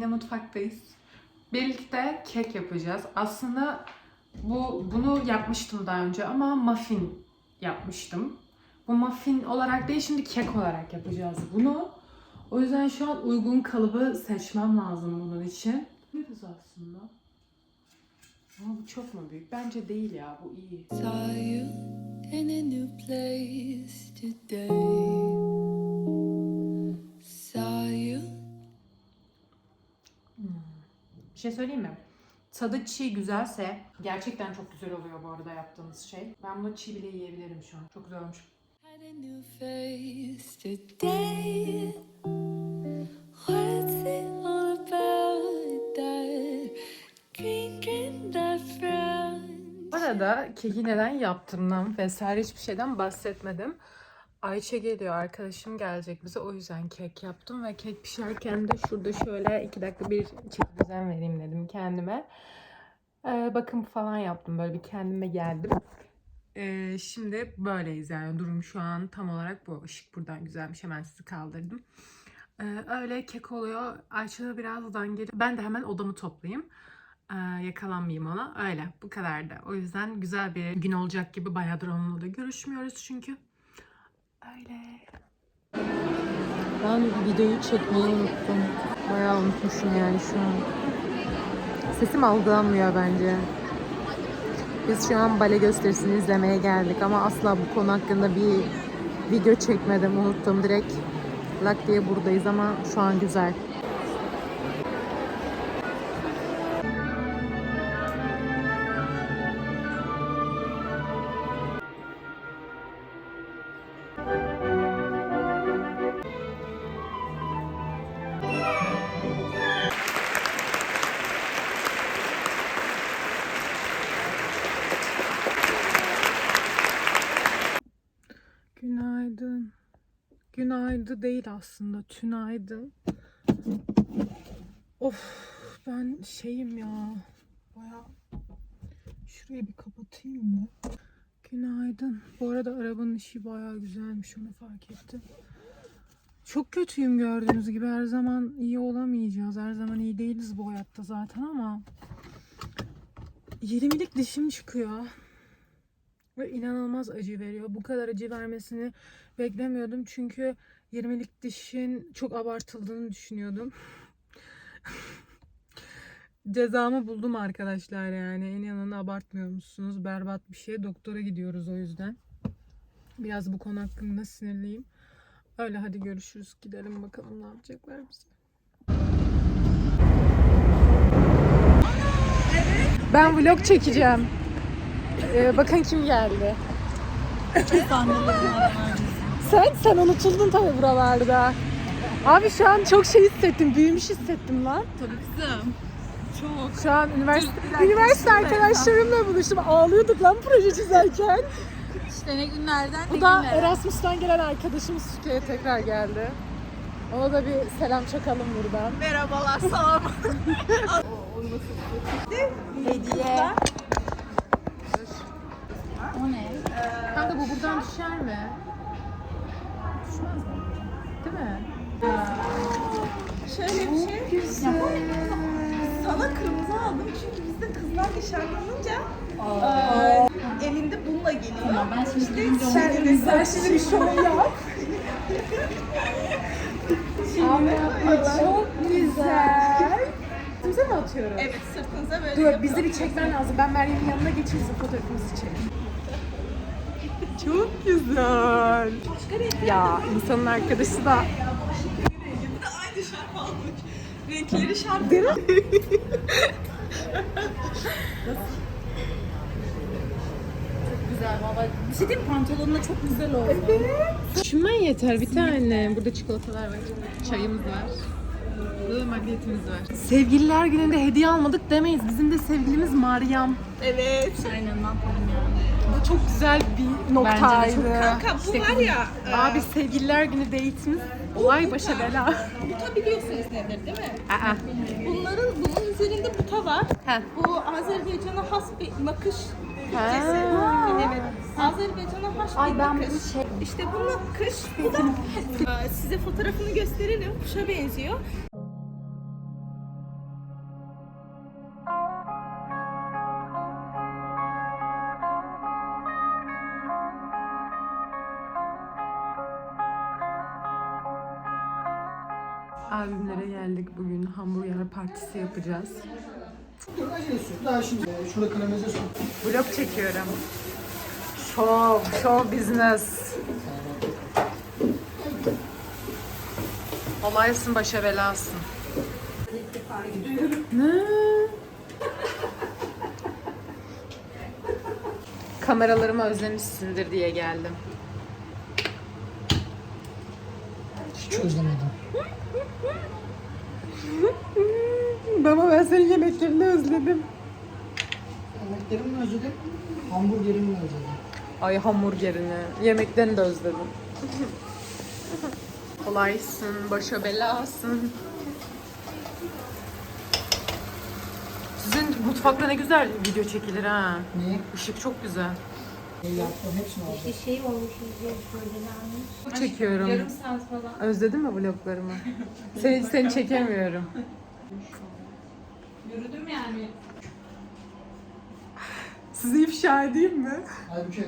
Yine mutfaktayız. Birlikte kek yapacağız. Aslında bu bunu yapmıştım daha önce ama muffin yapmıştım. Bu muffin olarak değil şimdi kek olarak yapacağız bunu. O yüzden şu an uygun kalıbı seçmem lazım bunun için. Biliriz aslında. Ama bu çok mu büyük? Bence değil ya. Bu iyi. Bir şey söyleyeyim mi? Tadı çiğ güzelse gerçekten çok güzel oluyor bu arada yaptığımız şey. Ben bunu çiğ bile yiyebilirim şu an. Çok güzel olmuş. Bu arada keki neden yaptığımdan vesaire hiçbir şeyden bahsetmedim. Ayça geliyor, arkadaşım gelecek bize. O yüzden kek yaptım ve kek pişerken de şurada şöyle iki dakika bir çeki düzen vereyim dedim kendime. Ee, bakım falan yaptım. Böyle bir kendime geldim. Ee, şimdi böyleyiz yani. Durum şu an tam olarak bu. Işık buradan güzelmiş. Hemen sizi kaldırdım. Ee, öyle kek oluyor. Ayça da birazdan geliyor. Ben de hemen odamı toplayayım. Ee, yakalanmayayım ona. Öyle. Bu kadardı. O yüzden güzel bir gün olacak gibi bayağıdır onunla da görüşmüyoruz çünkü. Öyle. Ben videoyu çekmeyi unuttum. Bayağı unutmuşum yani şu an. Sesim algılanmıyor bence. Biz şu an bale gösterisini izlemeye geldik ama asla bu konu hakkında bir video çekmedim. Unuttum direkt. Lak diye buradayız ama şu an güzel. Günaydın değil aslında. Tünaydın. Of ben şeyim ya. Baya şurayı bir kapatayım mı? Günaydın. Bu arada arabanın işi baya güzelmiş onu fark ettim. Çok kötüyüm gördüğünüz gibi. Her zaman iyi olamayacağız. Her zaman iyi değiliz bu hayatta zaten ama 20'lik dişim çıkıyor. Ve inanılmaz acı veriyor. Bu kadar acı vermesini beklemiyordum. Çünkü 20'lik dişin çok abartıldığını düşünüyordum. Cezamı buldum arkadaşlar yani. En yanını abartmıyormuşsunuz. Berbat bir şey. Doktora gidiyoruz o yüzden. Biraz bu konu hakkında sinirliyim. Öyle hadi görüşürüz. Gidelim bakalım ne yapacaklar bize. Ben vlog çekeceğim. Ee, bakın kim geldi. sen sen unutuldun tabii buralarda. Abi şu an çok şey hissettim, büyümüş hissettim lan. Tabii kızım. Çok. Şu an üniversite, üniversite arkadaşlarımla buluştum. Ağlıyorduk lan proje çizerken. İşte ne günlerden Bu ne da günlerden. Erasmus'tan gelen arkadaşımız Türkiye'ye tekrar geldi. Ona da bir selam çakalım buradan. Merhabalar sağ ol. Hediye. O ne? Kanka bu buradan düşer mi? Düşmez mi? Değil mi? Şöyle bir şey. Sana kırmızı aldım çünkü bizde kızlar nişanlanınca elinde bununla geliyor. Tamam ben şimdi İşte sen, sen şimdi bir şov yap. Ama çok güzel. Sırtımıza mı atıyorum? Evet sırtınıza böyle Dur bizi bir çekmen lazım. Ben Meryem'in yanına geçeyim fotoğrafımızı çekelim. Çok güzel. Ya insanın arkadaşı da Aynı şarkı aldık. Renkleri şarkı. Değil mi? güzel valla. Bir şey diyeyim pantolonla çok güzel oldu. Düşünmen yeter bir tane. Burada çikolatalar var. Çayımız var. Burada da magnetimiz var. Sevgililer gününde hediye almadık demeyiz. Bizim de sevgilimiz Meryem. Evet. Aynen ne yapalım yani. Çok güzel bir noktaydı. Kanka bu var ya. eee, Abi sevgililer günü date'imiz olay başa bela. buta biliyorsunuz nedir değil mi? Aa. Bunların bunun üzerinde buta var. Heh. Bu Azerbaycan'a has bir nakış ülkesi. Evet. Azerbaycan'a has bir nakış. İşte bu nakış. Bu da size fotoğrafını gösterelim. Kuşa benziyor. Partisi yapacağız. Daha şimdi e, şurada karamelize sür. Vlog çekiyorum. Show, show business. Olaysın başa belasın. Ne? Kameralarımı özlemişsindir diye geldim. Hiç özlemedim. Baba ben senin yemeklerini özledim. Yemeklerimi mi özledim? Hamburgerimi mi özledim? Ay hamburgerini, yemeklerini de özledim. Kolaysın, başa belasın. Sizin mutfakta ne güzel video çekilir ha. Niye? Işık çok güzel. Ne yaptım hepsini aldım. Bir şey olmuş izliyoruz böyle Çekiyorum. Yarım saat falan. Özledin mi vloglarımı? Seni, seni çekemiyorum. Yürüdüm yani. Sizi ifşa edeyim mi? Halbuki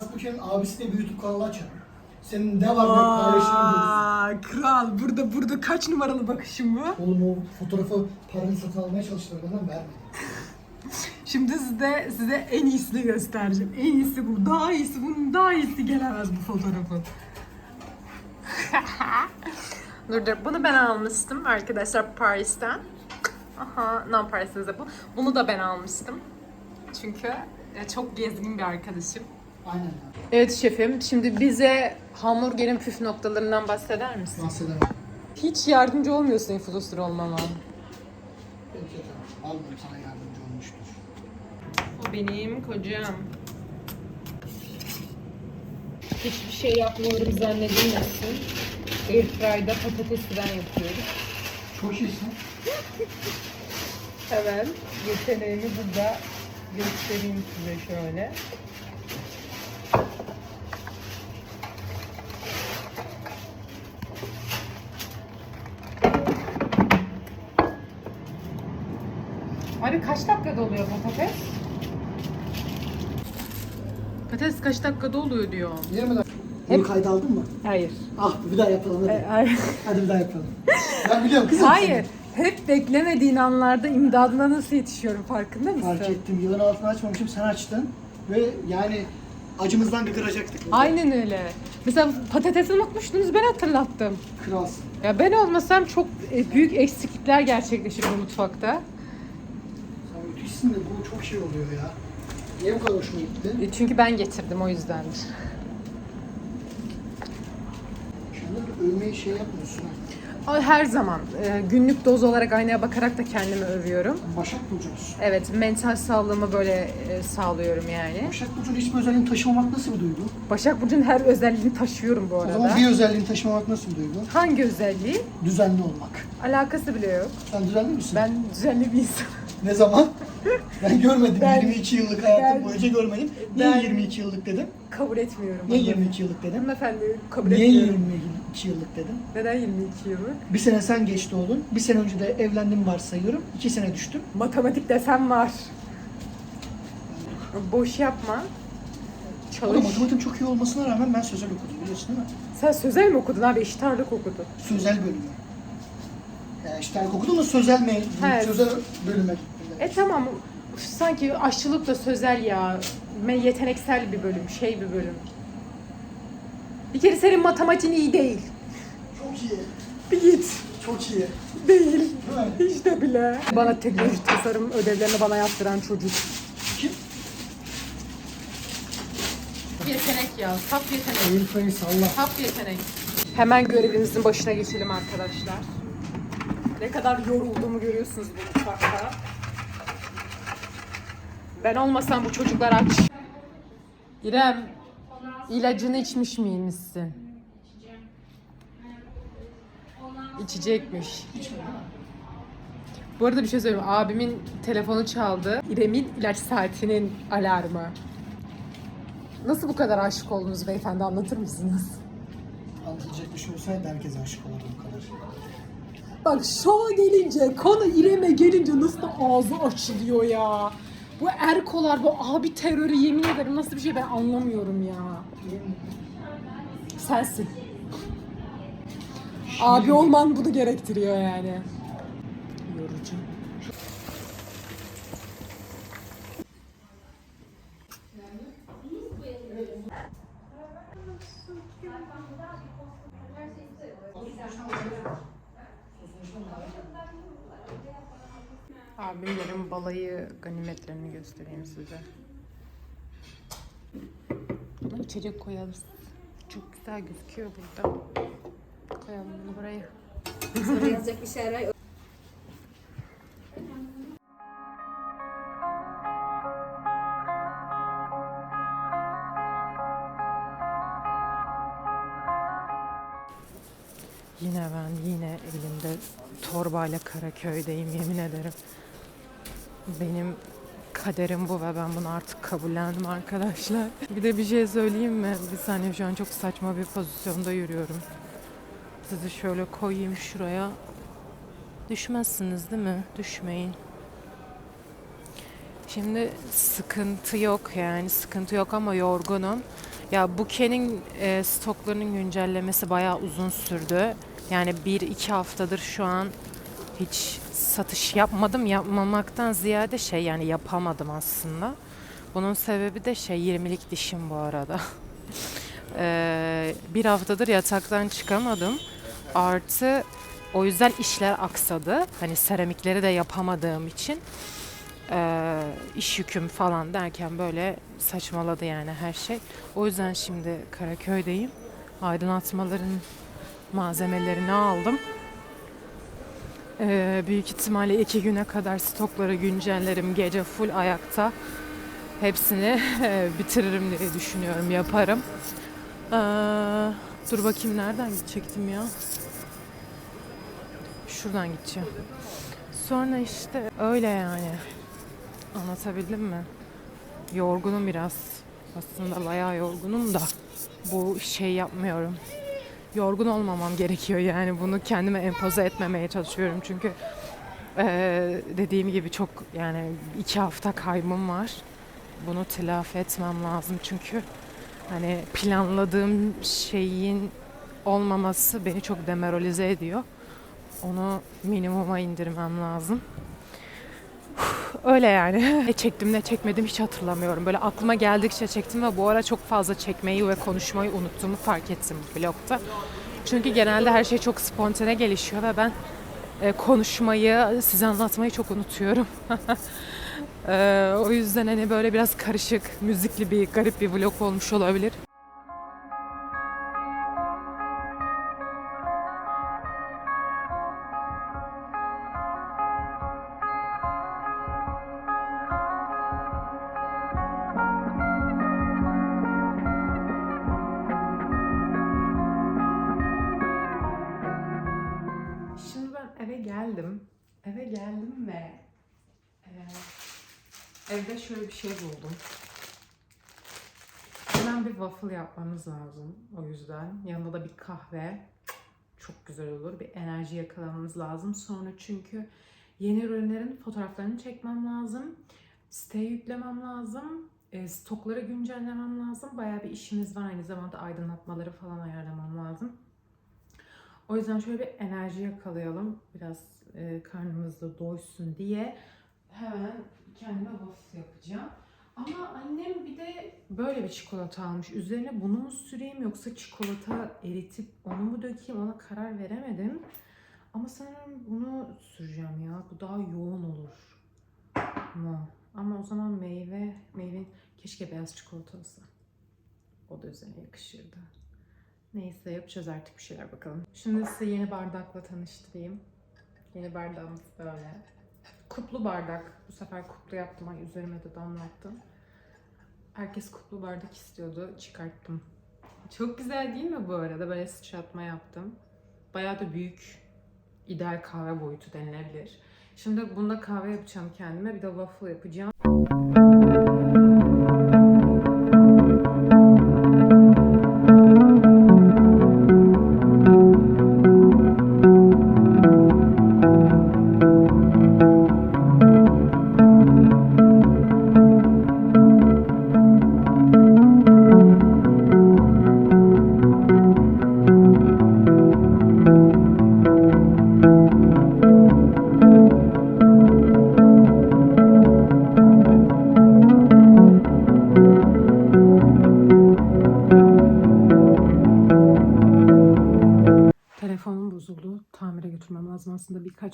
Halbuki'nin abisi de bir YouTube kanalı açar. Senin ne var ne paylaşımını görürsün. Aa, kral burada burada kaç numaralı bakışım bu? Oğlum o fotoğrafı paranı satın almaya çalıştılar bana vermedi. Şimdi size size en iyisini göstereceğim. En iyisi bu. Daha iyisi bunun daha iyisi gelemez bu fotoğrafın. Dur dur bunu ben almıştım arkadaşlar Paris'ten. Aha, non Paris'te bu. Bunu da ben almıştım. Çünkü e, çok gezgin bir arkadaşım. Aynen. Evet şefim, şimdi bize hamburgerin püf noktalarından bahseder misin? Bahsedemem. Hiç yardımcı olmuyorsun influencer olmama. Peki tamam. Almayayım sana yardımcı olmuştur. O benim kocam. Hiçbir şey yapmıyorum zannedilmesin. Airfry'da patatesi ben yapıyorum. Çok iyisin. Hemen yeteneğimi burada göstereyim size şöyle. Abi kaç dakikada oluyor patates? Patates kaç dakikada oluyor diyor. Niye mi lan? Bunu kayda aldın mı? Hayır. Ah bir daha yapalım hadi. Hayır. Hadi bir daha yapalım. Ben biliyorum kızım Hayır. Hep beklemediğin anlarda imdadına nasıl yetişiyorum farkında mısın? Fark ettim. Yılın altını açmamışım sen açtın. Ve yani acımızdan gıkıracaktık. Aynen öyle. Mesela patatesi unutmuştunuz ben hatırlattım. Kralsın. Ya ben olmasam çok e, büyük eksiklikler gerçekleşir bu mutfakta. Sen müthişsin de bu çok şey oluyor ya. Niye bu kadar hoşuma gitti? E, Çünkü ben getirdim o yüzdendir. Kendin övmeyi şey yapmıyorsun Her zaman e, günlük doz olarak aynaya bakarak da kendimi övüyorum. Başak Burcu'nuz. Evet mental sağlığımı böyle e, sağlıyorum yani. Başak Burcu'nun hiçbir özelliğini taşımamak nasıl bir duygu? Başak Burcu'nun her özelliğini taşıyorum bu O arada. zaman bir özelliğini taşımamak nasıl bir duygu? Hangi özelliği? Düzenli olmak. Alakası bile yok. Sen düzenli misin? Ben düzenli bir insanım. Ne zaman? Ben görmedim. Ben- 22 yıllık hayatım ben- boyunca görmedim. Niye ben- 22 yıllık dedim? Kabul etmiyorum. Niye bunu. 22 yıllık dedim? Hanımefendi kabul Niye etmiyorum. 22 yıllık dedim? Neden 22 yıllık? Bir sene sen geç doğdun. Bir sene önce de evlendim varsayıyorum. İki sene düştüm. Matematik desem var. Boş yapma. Ama Çalış. matematiğim çok iyi olmasına rağmen ben sözel okudum biliyorsun değil mi? Sen sözel mi okudun abi? Eşit ağırlık okudun. Sözel bölümü. Yani işte okudum da sözel mi? Evet. Sözel bölüme gittim. E tamam. Sanki aşçılık da sözel ya. Me- Yeteneksel bir bölüm, şey bir bölüm. Bir kere senin matematiğin iyi değil. Çok iyi. Bir git. Çok iyi. Değil. Hiç de bile. Bana teknoloji tasarım ödevlerini bana yaptıran çocuk. Kim? Yetenek ya, saf yetenek. Airframe salla. Tap yetenek. Hemen görevimizin başına geçelim arkadaşlar. Ne kadar yorulduğumu görüyorsunuz bu mutfakta. Ben olmasam bu çocuklar aç. İrem, ilacını içmiş miymişsin? İçecekmiş. Bu arada bir şey söyleyeyim. Abimin telefonu çaldı. İrem'in ilaç saatinin alarmı. Nasıl bu kadar aşık oldunuz beyefendi anlatır mısınız? Anlatılacak bir şey olsaydı herkes aşık olurdu bu kadar. Bak şova gelince, konu İrem'e gelince nasıl da ağzı açılıyor ya. Bu erkolar, bu abi terörü yemin ederim nasıl bir şey ben anlamıyorum ya. sensin. Abi olman bunu gerektiriyor yani. Yorucu. Abimlerin balayı ganimetlerini göstereyim size. İçecek koyarız. Çok güzel gözüküyor burada. Koyalım bunu buraya. yazacak bir şeyler. Yine ben yine elimde torbayla Karaköy'deyim yemin ederim. Benim kaderim bu ve ben bunu artık kabullendim arkadaşlar. Bir de bir şey söyleyeyim mi? Bir saniye şu an çok saçma bir pozisyonda yürüyorum. Sizi şöyle koyayım şuraya. Düşmezsiniz değil mi? Düşmeyin. Şimdi sıkıntı yok yani sıkıntı yok ama yorgunum. Ya Buke'nin e, stoklarının güncellemesi bayağı uzun sürdü. Yani bir iki haftadır şu an hiç satış yapmadım. Yapmamaktan ziyade şey yani yapamadım aslında. Bunun sebebi de şey 20'lik dişim bu arada. Ee, bir haftadır yataktan çıkamadım. Artı o yüzden işler aksadı. Hani seramikleri de yapamadığım için eee, iş yüküm falan derken böyle saçmaladı yani her şey. O yüzden şimdi Karaköy'deyim. Aydınlatmaların malzemelerini aldım. Eee, büyük ihtimalle iki güne kadar stokları güncellerim. Gece full ayakta. Hepsini eee, bitiririm diye düşünüyorum. Yaparım. Eee, dur bakayım nereden gidecektim ya? Şuradan gideceğim. Sonra işte öyle yani. Anlatabildim mi? Yorgunum biraz. Aslında bayağı yorgunum da bu şey yapmıyorum. Yorgun olmamam gerekiyor yani bunu kendime empoze etmemeye çalışıyorum çünkü eee, dediğim gibi çok yani iki hafta kaybım var. Bunu telafi etmem lazım çünkü hani planladığım şeyin olmaması beni çok demoralize ediyor. Onu minimuma indirmem lazım. Öyle yani. Ne çektim ne çekmedim hiç hatırlamıyorum. Böyle aklıma geldikçe çektim ve bu ara çok fazla çekmeyi ve konuşmayı unuttuğumu fark ettim bu vlogta. Çünkü genelde her şey çok spontane gelişiyor ve ben e, konuşmayı, size anlatmayı çok unutuyorum. E, o yüzden hani böyle biraz karışık, müzikli bir, garip bir vlog olmuş olabilir. Evde şöyle bir şey buldum. Hemen bir waffle yapmamız lazım o yüzden. Yanında da bir kahve. Çok güzel olur. Bir enerji yakalamamız lazım. Sonra çünkü yeni ürünlerin fotoğraflarını çekmem lazım. Siteye yüklemem lazım. E, stokları güncellemem lazım. Bayağı bir işimiz var. Aynı zamanda aydınlatmaları falan ayarlamam lazım. O yüzden şöyle bir enerji yakalayalım. Biraz e, karnımız da doysun diye hemen kendime waffle yapacağım. Ama annem bir de böyle bir çikolata almış. Üzerine bunu mu süreyim yoksa çikolata eritip onu mu dökeyim ona karar veremedim. Ama sanırım bunu süreceğim ya. Bu daha yoğun olur. Mu? Ama o zaman meyve, meyve keşke beyaz çikolata olsa. O da üzerine yakışırdı. Neyse yapacağız artık bir şeyler bakalım. Şimdi size yeni bardakla tanıştırayım. Yeni bardağımız böyle. Kuplu bardak. Bu sefer kuplu yaptım. Ay üzerime de damlattım. Herkes kuplu bardak istiyordu. Çıkarttım. Çok güzel değil mi bu arada? Böyle sıçratma yaptım. Bayağı da büyük. ideal kahve boyutu denilebilir. Şimdi bunda kahve yapacağım kendime. Bir de waffle yapacağım.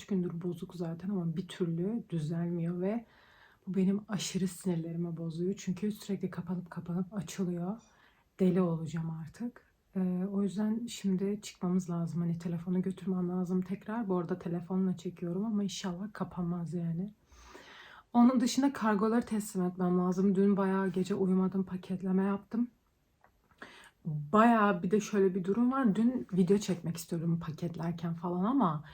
Gündür bozuk zaten ama bir türlü düzelmiyor ve bu benim aşırı sinirlerimi bozuyor. Çünkü sürekli kapanıp kapanıp açılıyor. Deli olacağım artık. Ee, o yüzden şimdi çıkmamız lazım. Hani telefonu götürmem lazım tekrar. Bu arada telefonla çekiyorum ama inşallah kapanmaz yani. Onun dışında kargoları teslim etmem lazım. Dün bayağı gece uyumadım, paketleme yaptım. Bayağı bir de şöyle bir durum var. Dün video çekmek istiyordum paketlerken falan ama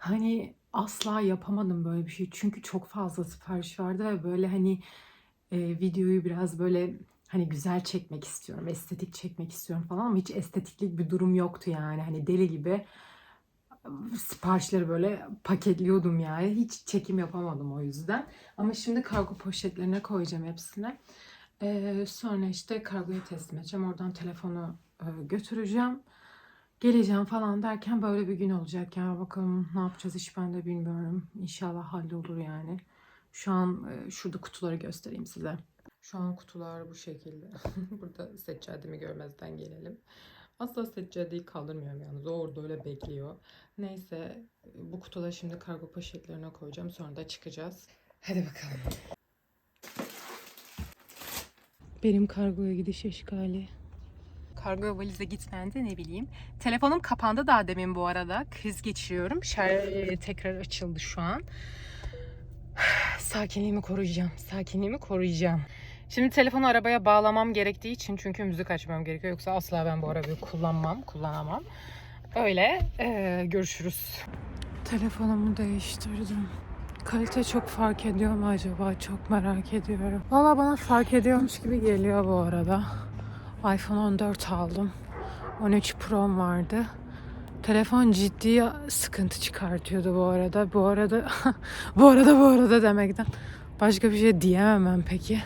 hani asla yapamadım böyle bir şey. Çünkü çok fazla sipariş vardı ve böyle hani e, videoyu biraz böyle hani güzel çekmek istiyorum, estetik çekmek istiyorum falan ama hiç estetiklik bir durum yoktu yani. Hani deli gibi siparişleri böyle paketliyordum yani. Hiç çekim yapamadım o yüzden. Ama şimdi kargo poşetlerine koyacağım hepsine. Ee, sonra işte kargoya teslim edeceğim. Oradan telefonu e, götüreceğim. Geleceğim falan derken böyle bir gün olacak. Yani bakalım ne yapacağız hiç ben de bilmiyorum. İnşallah hallolur yani. Şu an e, şurada kutuları göstereyim size. Şu an kutular bu şekilde. Burada seccademi görmezden gelelim. Asla seccadeyi kaldırmıyorum yalnız. O orada öyle bekliyor. Neyse bu kutuları şimdi kargo poşetlerine koyacağım. Sonra da çıkacağız. Hadi bakalım. Benim kargoya gidiş eşkali. Kargo valize gitmeyen de ne bileyim. Telefonum kapandı daha demin bu arada. Kriz geçiriyorum. Şarj tekrar açıldı şu an. Sakinliğimi koruyacağım. Sakinliğimi koruyacağım. Şimdi telefonu arabaya bağlamam gerektiği için çünkü müzik açmam gerekiyor. Yoksa asla ben bu arabayı kullanmam, kullanamam. Öyle eee, görüşürüz. Telefonumu değiştirdim. Kalite çok fark ediyor mu acaba? Çok merak ediyorum. Valla bana fark ediyormuş gibi geliyor bu arada. iPhone 14 aldım. 13 Pro'm vardı. Telefon ciddi sıkıntı çıkartıyordu bu arada. Bu arada bu arada bu arada demekten başka bir şey diyemem ben peki.